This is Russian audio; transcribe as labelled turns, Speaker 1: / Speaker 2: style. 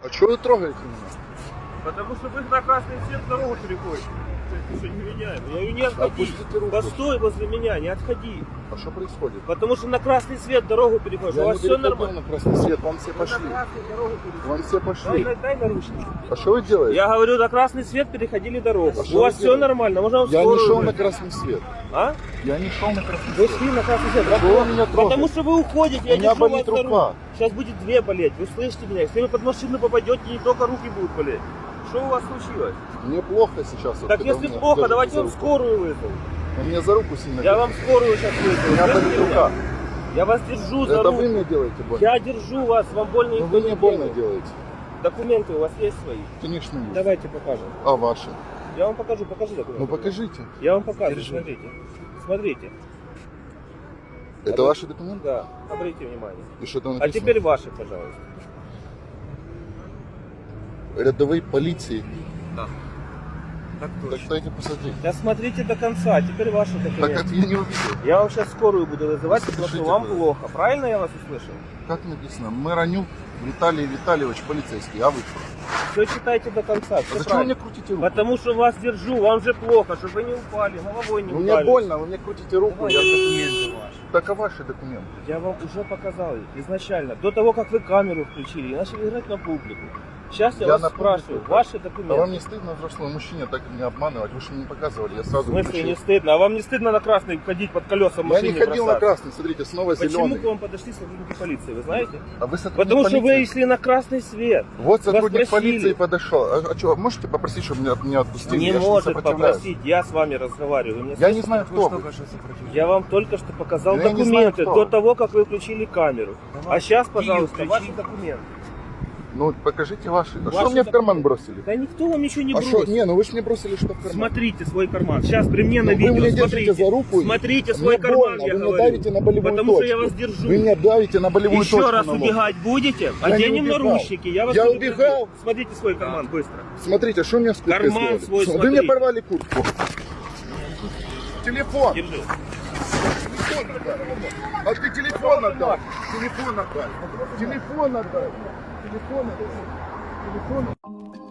Speaker 1: А чего вы трогаете меня?
Speaker 2: Потому что вы на красный свет дорогу переходите. Что, не меняем? Я говорю, не отходи.
Speaker 1: Опустите руку.
Speaker 2: Постой возле меня, не отходи.
Speaker 1: А что происходит?
Speaker 2: Потому что на красный свет дорогу переходишь. У
Speaker 1: Я
Speaker 2: вас
Speaker 1: не
Speaker 2: все
Speaker 1: переходил
Speaker 2: нормально.
Speaker 1: на красный свет, вон все
Speaker 2: на
Speaker 1: пошли.
Speaker 2: дорогу.
Speaker 1: Вон все пошли.
Speaker 2: дай, дай наручники.
Speaker 1: А что вы делаете?
Speaker 2: Я говорю, на красный свет переходили дорогу.
Speaker 1: А
Speaker 2: У вас
Speaker 1: вы
Speaker 2: все
Speaker 1: делаете?
Speaker 2: нормально, можно вам
Speaker 1: Я не
Speaker 2: скорую
Speaker 1: шел на
Speaker 2: вызвать.
Speaker 1: красный свет.
Speaker 2: А?
Speaker 1: Я не шел на красный
Speaker 2: Вы
Speaker 1: свет.
Speaker 2: шли на красный свет.
Speaker 1: Чего вы меня
Speaker 2: Потому что вы уходите, я
Speaker 1: У меня
Speaker 2: держу
Speaker 1: болит
Speaker 2: вас за
Speaker 1: рука.
Speaker 2: Сейчас будет две болеть. Вы слышите меня? Если вы под машину попадете, не только руки будут болеть. Что у вас случилось?
Speaker 1: Мне плохо сейчас. вот,
Speaker 2: Так если
Speaker 1: меня
Speaker 2: плохо, давайте вам скорую вызову.
Speaker 1: Вы меня за руку сильно
Speaker 2: Я вам скорую сейчас
Speaker 1: У
Speaker 2: вызову.
Speaker 1: меня
Speaker 2: Слышите
Speaker 1: болит
Speaker 2: меня?
Speaker 1: рука.
Speaker 2: Я вас держу за
Speaker 1: Это
Speaker 2: руку.
Speaker 1: вы мне делаете больно.
Speaker 2: Я держу вас, вам больно
Speaker 1: Но
Speaker 2: никто
Speaker 1: вы
Speaker 2: не
Speaker 1: мне больно
Speaker 2: делает.
Speaker 1: делаете.
Speaker 2: Документы у вас есть свои?
Speaker 1: Конечно, есть.
Speaker 2: Давайте покажем.
Speaker 1: А ваши?
Speaker 2: Я вам покажу, покажи документы.
Speaker 1: Ну покажите.
Speaker 2: Я вам покажу,
Speaker 1: Держи.
Speaker 2: смотрите. Смотрите.
Speaker 1: Это ваши документы?
Speaker 2: Да, обратите внимание.
Speaker 1: И что там
Speaker 2: А
Speaker 1: написано?
Speaker 2: теперь ваши, пожалуйста.
Speaker 1: Рядовые полиции.
Speaker 2: Да. Так
Speaker 1: Так дайте посадить.
Speaker 2: Да смотрите до конца, теперь ваши
Speaker 1: Так
Speaker 2: документы.
Speaker 1: это я не увидел.
Speaker 2: Я вам сейчас скорую буду вызывать, потому что вам
Speaker 1: вы-
Speaker 2: плохо. Правильно я вас услышал?
Speaker 1: Как написано? Мэронюк Виталий Витальевич, полицейский. А вы кто?
Speaker 2: Все читайте до конца.
Speaker 1: А зачем вы
Speaker 2: правильно.
Speaker 1: мне крутите руку?
Speaker 2: Потому что вас держу, вам же плохо, чтобы вы не упали, головой не
Speaker 1: Ну,
Speaker 2: упали.
Speaker 1: мне больно, вы мне крутите руку.
Speaker 2: Давай,
Speaker 1: Я...
Speaker 2: документы ваши.
Speaker 1: Так а ваши документы?
Speaker 2: Я вам уже показал их изначально, до того, как вы камеру включили и начали играть на публику. Сейчас я,
Speaker 1: Я
Speaker 2: вас
Speaker 1: на
Speaker 2: спрашиваю,
Speaker 1: играю.
Speaker 2: ваши
Speaker 1: А вам
Speaker 2: документы.
Speaker 1: не стыдно взрослому мужчине так меня обманывать? Вы же мне не показывали, я
Speaker 2: В
Speaker 1: сразу
Speaker 2: смысле
Speaker 1: включил.
Speaker 2: не стыдно? А вам не стыдно на красный ходить под колеса
Speaker 1: Я
Speaker 2: машины
Speaker 1: не ходил на
Speaker 2: бросаться?
Speaker 1: красный, смотрите, снова
Speaker 2: Почему
Speaker 1: зеленый.
Speaker 2: к вам подошли сотрудники полиции, вы знаете?
Speaker 1: А вы сотрудник
Speaker 2: Потому что вы
Speaker 1: полиции?
Speaker 2: шли на красный свет.
Speaker 1: Вот сотрудник полиции подошел. А, а что, можете попросить, чтобы меня, меня отпустили?
Speaker 2: Не
Speaker 1: я
Speaker 2: может
Speaker 1: сопротивляюсь.
Speaker 2: попросить, я с вами разговариваю. Вы меня
Speaker 1: Я не знаю, кто вы.
Speaker 2: Я вам только что показал
Speaker 1: Я не знаю,
Speaker 2: документы
Speaker 1: кто
Speaker 2: до того, как вы включили камеру. а сейчас, пожалуйста,
Speaker 3: включи.
Speaker 2: ваши документы.
Speaker 1: Ну, покажите ваши. А что мне в карман бросили?
Speaker 2: Да никто вам ничего не
Speaker 1: а
Speaker 2: бросит.
Speaker 1: что? Не, ну вы же мне бросили что в карман.
Speaker 2: Смотрите свой карман. Сейчас при мне на
Speaker 1: Ну, вы
Speaker 2: видео.
Speaker 1: меня держите
Speaker 2: смотрите.
Speaker 1: за руку.
Speaker 2: Смотрите
Speaker 1: Мне
Speaker 2: свой карман,
Speaker 1: больно,
Speaker 2: я
Speaker 1: вы мне
Speaker 2: говорю.
Speaker 1: давите на болевую
Speaker 2: Потому
Speaker 1: точку.
Speaker 2: что я вас держу.
Speaker 1: Вы меня давите на болевую
Speaker 2: Еще
Speaker 1: точку
Speaker 2: раз
Speaker 1: на лоб.
Speaker 2: убегать будете?
Speaker 1: Я
Speaker 2: Оденем
Speaker 1: не убегал.
Speaker 2: наручники. Я вас
Speaker 1: Я
Speaker 2: предупредил.
Speaker 1: убегал.
Speaker 2: Смотрите свой карман быстро.
Speaker 1: Смотрите, что у меня с курткой
Speaker 2: Карман
Speaker 1: сделали?
Speaker 2: свой
Speaker 1: Вы мне порвали куртку. Телефон.
Speaker 2: Держи.
Speaker 1: Телефон отдай. А ты телефон отдай. Телефон отдай. Телефон отдай. Телефон отдай. Телефон отдай.